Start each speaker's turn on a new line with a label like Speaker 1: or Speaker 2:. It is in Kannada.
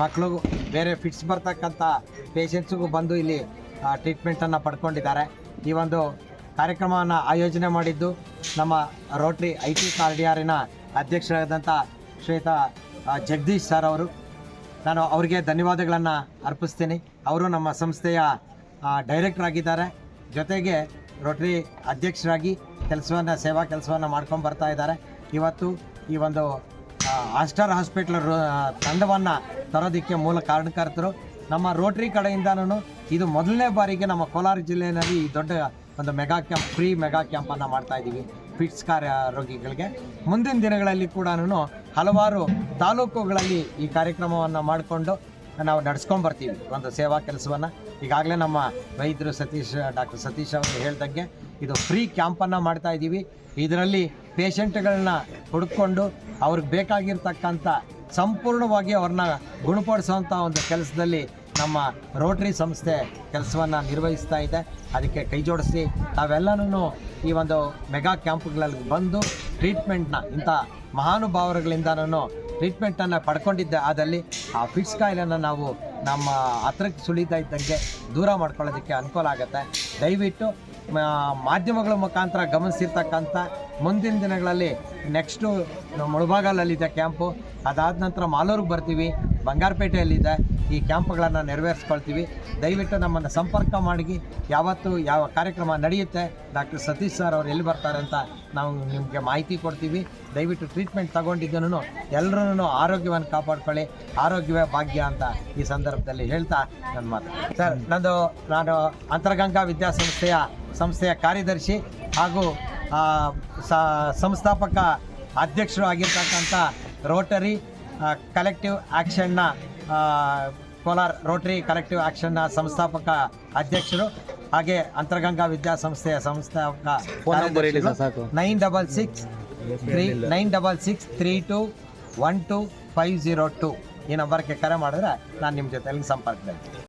Speaker 1: ಮಕ್ಕಳು ಬೇರೆ ಫಿಟ್ಸ್ ಬರ್ತಕ್ಕಂಥ ಪೇಷಂಟ್ಸಿಗೂ ಬಂದು ಇಲ್ಲಿ ಟ್ರೀಟ್ಮೆಂಟನ್ನು ಪಡ್ಕೊಂಡಿದ್ದಾರೆ. ಈ ಒಂದು ಕಾರ್ಯಕ್ರಮವನ್ನು ಆಯೋಜನೆ ಮಾಡಿದ್ದು ನಮ್ಮ ರೋಟ್ರಿ ಐ ಟಿ ಕಾರ್ಡಿಯಾರಿನ ಅಧ್ಯಕ್ಷರಾದಂಥ ಶ್ವೇತಾ ಜಗದೀಶ್ ಸರ್ ಅವರು. ನಾನು ಅವರಿಗೆ ಧನ್ಯವಾದಗಳನ್ನು ಅರ್ಪಿಸ್ತೀನಿ. ಅವರು ನಮ್ಮ ಸಂಸ್ಥೆಯ ಡೈರೆಕ್ಟರ್ ಆಗಿದ್ದಾರೆ. ಜೊತೆಗೆ ರೋಟ್ರಿ ಅಧ್ಯಕ್ಷರಾಗಿ ಕೆಲಸವನ್ನು, ಸೇವಾ ಕೆಲಸವನ್ನು ಮಾಡ್ಕೊಂಡು ಬರ್ತಾ ಇದ್ದಾರೆ. ಇವತ್ತು ಈ ಒಂದು ಆಸ್ಟರ್ ಹಾಸ್ಪಿಟ್ಲ್ ತಂಡವನ್ನು ತರೋದಕ್ಕೆ ಮೂಲ ಕಾರಣಕರ್ತರು. ನಮ್ಮ ರೋಟ್ರಿ ಕಡೆಯಿಂದನೂ ಇದು ಮೊದಲನೇ ಬಾರಿಗೆ ನಮ್ಮ ಕೋಲಾರ ಜಿಲ್ಲೆಯಲ್ಲಿ ಈ ದೊಡ್ಡ ಒಂದು ಮೆಗಾ ಕ್ಯಾಂಪ್ ಫ್ರೀ ಮೆಗಾ ಕ್ಯಾಂಪನ್ನು ಮಾಡ್ತಾ ಇದ್ದೀವಿ ಫಿಟ್ಸ್ ಕಾರ್ಯ ರೋಗಿಗಳಿಗೆ. ಮುಂದಿನ ದಿನಗಳಲ್ಲಿ ಕೂಡ ಹಲವಾರು ತಾಲೂಕುಗಳಲ್ಲಿ ಈ ಕಾರ್ಯಕ್ರಮವನ್ನು ಮಾಡಿಕೊಂಡು ನಾವು ನಡ್ಸ್ಕೊಂಡು ಬರ್ತೀವಿ ಒಂದು ಸೇವಾ ಕೆಲಸವನ್ನು. ಈಗಾಗಲೇ ನಮ್ಮ ವೈದ್ಯರು ಸತೀಶ್, ಡಾಕ್ಟರ್ ಸತೀಶ್ ಅವರು ಹೇಳ್ದಂಗೆ ಇದು ಫ್ರೀ ಕ್ಯಾಂಪನ್ನು ಮಾಡ್ತಾ ಇದ್ದೀವಿ. ಇದರಲ್ಲಿ ಪೇಷಂಟ್ಗಳನ್ನ ಹುಡ್ಕೊಂಡು ಅವ್ರಿಗೆ ಬೇಕಾಗಿರ್ತಕ್ಕಂಥ ಸಂಪೂರ್ಣವಾಗಿ ಅವ್ರನ್ನ ಗುಣಪಡಿಸುವಂಥ ಒಂದು ಕೆಲಸದಲ್ಲಿ ನಮ್ಮ ರೋಟ್ರಿ ಸಂಸ್ಥೆ ಕೆಲಸವನ್ನು ನಿರ್ವಹಿಸ್ತಾ ಇದೆ. ಅದಕ್ಕೆ ಕೈ ಜೋಡಿಸಿ ನಾವೆಲ್ಲನೂ ಈ ಒಂದು ಮೆಗಾ ಕ್ಯಾಂಪ್ಗಳಲ್ಲಿ ಬಂದು ಟ್ರೀಟ್ಮೆಂಟ್ನ ಇಂಥ ಮಹಾನುಭಾವರುಗಳಿಂದನೂ ಟ್ರೀಟ್ಮೆಂಟನ್ನು ಪಡ್ಕೊಂಡಿದ್ದೆ. ಆದಲ್ಲಿ ಆ ಫಿಕ್ಸ್ ಕಾಯಿಲೆನ ನಾವು ನಮ್ಮ ಹತ್ರಕ್ಕೆ ಸುಳಿತಾ ಇದ್ದಂಗೆ ದೂರ ಮಾಡ್ಕೊಳ್ಳೋದಕ್ಕೆ ಅನುಕೂಲ ಆಗುತ್ತೆ. ದಯವಿಟ್ಟು ಮಾಧ್ಯಮಗಳ ಮುಖಾಂತರ ಗಮನಿಸಿರ್ತಕ್ಕಂಥ ಮುಂದಿನ ದಿನಗಳಲ್ಲಿ ನೆಕ್ಸ್ಟು ಮುಳಬಾಗಲಲ್ಲಿದೆ ಕ್ಯಾಂಪು. ಅದಾದ ನಂತರ ಮಾಲೂರಿಗೆ ಬರ್ತೀವಿ. ಬಂಗಾರಪೇಟೆಯಲ್ಲಿದೆ. ಈ ಕ್ಯಾಂಪ್ಗಳನ್ನು ನೆರವೇರಿಸ್ಕೊಳ್ತೀವಿ. ದಯವಿಟ್ಟು ನಮ್ಮನ್ನು ಸಂಪರ್ಕ ಮಾಡಿ ಯಾವತ್ತು ಯಾವ ಕಾರ್ಯಕ್ರಮ ನಡೆಯುತ್ತೆ, ಡಾಕ್ಟರ್ ಸತೀಶ್ ಸರ್ ಅವ್ರು ಎಲ್ಲಿ ಬರ್ತಾರೆ ಅಂತ ನಾವು ನಿಮಗೆ ಮಾಹಿತಿ ಕೊಡ್ತೀವಿ. ದಯವಿಟ್ಟು ಟ್ರೀಟ್ಮೆಂಟ್ ತಗೊಂಡಿದ್ದನೂ ಎಲ್ಲರೂ ಆರೋಗ್ಯವನ್ನು ಕಾಪಾಡ್ಕೊಳ್ಳಿ. ಆರೋಗ್ಯವೇ ಭಾಗ್ಯ ಅಂತ ಈ ಸಂದರ್ಭದಲ್ಲಿ ಹೇಳ್ತಾ ನನ್ನ ಮಾತು. ಸರ್, ನಂದು ನಾನು ಅಂತರ್ಗಂಗಾ ವಿದ್ಯಾಸಂಸ್ಥೆಯ ಸಂಸ್ಥೆಯ ಕಾರ್ಯದರ್ಶಿ ಹಾಗೂ ಸಂಸ್ಥಾಪಕ ಅಧ್ಯಕ್ಷರು ಆಗಿರ್ತಕ್ಕಂಥ ರೋಟರಿ ಕಲೆಕ್ಟಿವ್ ಆ್ಯಕ್ಷನ್ನ ಕೋಲಾರ ರೋಟರಿ ಕಲೆಕ್ಟಿವ್ ಆ್ಯಕ್ಷನ್ನ ಸಂಸ್ಥಾಪಕ ಅಧ್ಯಕ್ಷರು ಹಾಗೆ ಅಂತರ್ಗಂಗಾ ವಿದ್ಯಾಸಂಸ್ಥೆಯ ಸಂಸ್ಥಾಪಕ nine double six three nine double six three two one two five zero two ಈ ನಂಬರ್ಗೆ ಕರೆ ಮಾಡಿದ್ರೆ ನಾನು ನಿಮ್ಮ ಜೊತೆಯಲ್ಲಿ ಸಂಪರ್ಕದಲ್ಲಿ.